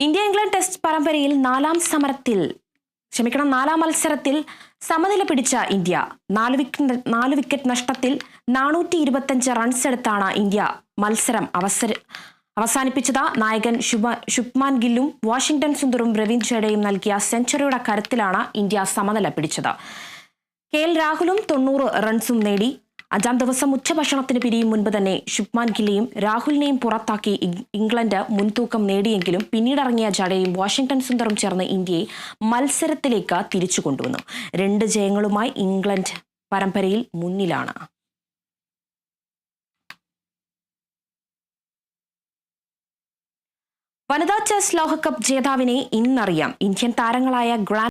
England test പരമ്പരയിൽ നാലാം സമരത്തിൽ ക്ഷമിക്കണം നാലാം മത്സരത്തിൽ സമനില പിടിച്ച ഇന്ത്യ. നാല് വിക്കറ്റ് നാല് വിക്കറ്റ് നഷ്ടത്തിൽ നാനൂറ്റി ഇരുപത്തഞ്ച് റൺസ് എടുത്താണ് ഇന്ത്യ മത്സരം അവസര അവസാനിപ്പിച്ചത്. നായകൻ ശുഭ ശുഭ്മാൻ ഗില്ലും വാഷിംഗ്ടൺ സുന്ദറും രവീന്ദ് ജഡേയും നൽകിയ സെഞ്ചുറിയുടെ കരുത്തിലാണ് ഇന്ത്യ സമനില പിടിച്ചത്. കെ എൽ രാഹുലും തൊണ്ണൂറ് റൺസും നേടി. അഞ്ചാം ദിവസം ഉച്ചഭക്ഷണത്തിന് പിരിയും മുൻപ് തന്നെ ശുഭ്മാൻ ഗില്ലിയും രാഹുലിനെയും പുറത്താക്കി ഇംഗ്ലണ്ട് മുൻതൂക്കം നേടിയെങ്കിലും പിന്നീടിറങ്ങിയ ജഡയും വാഷിംഗ്ടൺ സുന്ദറും ചേർന്ന് ഇന്ത്യയെ മത്സരത്തിലേക്ക് തിരിച്ചു കൊണ്ടുവന്നു. രണ്ട് ജയങ്ങളുമായി ഇംഗ്ലണ്ട് പരമ്പരയിൽ മുന്നിലാണ്. വനിതാ ചെസ് ലോകകപ്പ് ജേതാവിനെ ഇന്നറിയാം. ഇന്ത്യൻ താരങ്ങളായ ഗ്രാൻഡ്